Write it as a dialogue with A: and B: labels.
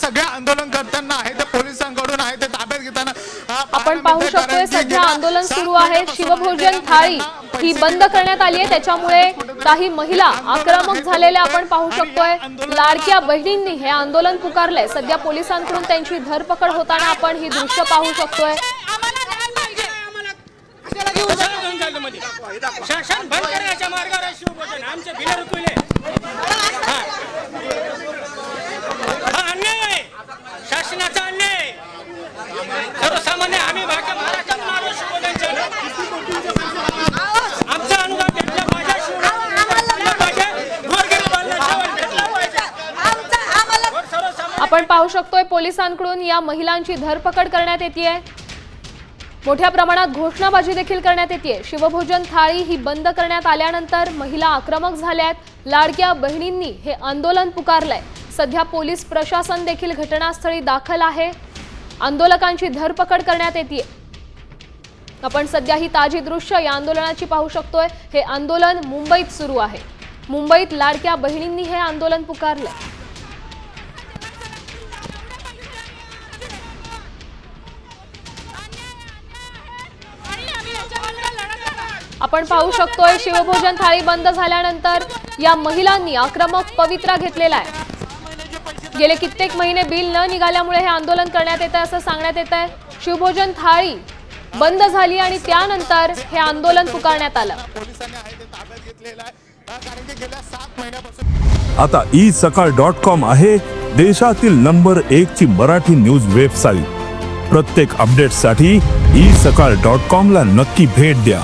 A: सगळ्या आंदोलनकर्त्यांना आहे ते पोलिसांकडून आहे ते ताब्यात घेताना
B: आपण पाहू. शकतोय सध्या आंदोलन सुरू आहे शिवभोजन थाळी ही बंद करण्यात आली आहे त्याच्यामुळे काही महिला आक्रमक झालेल्या आपण पाहू शकतोय लाडक्या बहिणींनी हे आंदोलन पुकारलंय. सध्या पोलिसांकडून त्यांची धरपकड होताना आपण ही दृश्य पाहू शकतोय.
C: शासन बंद करण्याच्या मार्गावर आहे शिवभोजन. आमचे
B: आपण पाहू शकतोय पोलिसांकडून या महिलांची धरपकड करण्यात येते मोठ्या प्रमाणात घोषणाबाजी देखील करण्यात येते शिवभोजन थाळी ही बंद करण्यात आल्यानंतर महिला आक्रमक झाल्यात. लाडक्या बहिणींनी हे आंदोलन पुकारलंय. सध्या पोलीस प्रशासन देखील घटनास्थळी दाखल आहे. आंदोलकांची धरपकड करण्यात येते आपण सध्या ही ताजी दृश्य या आंदोलनाची पाहू शकतोय. हे आंदोलन मुंबईत सुरू आहे. मुंबईत लाडक्या बहिणींनी हे आंदोलन पुकारलंय. आपण पाहू शकतोय शिवभोजन थाळी बंद झाल्यानंतर या महिलांनी आक्रमक पवित्रा घेतलेला आहे. गेले कित्येक महिने बिल न निघाल्यामुळे हे आंदोलन करण्यात येत आहे असं सांगण्यात येत आहे शिवभोजन थाळी बंद झाली आणि त्यानंतर हे आंदोलन पुकारण्यात आलं.
A: घेतलेलं आहे सात महिन्यापासून
D: आता ई सकाळ डॉट कॉम आहे देशातील नंबर एक ची मराठी न्यूज वेबसाईट. प्रत्येक अपडेटसाठी ई सकाळ डॉट कॉम ला नक्की भेट द्या.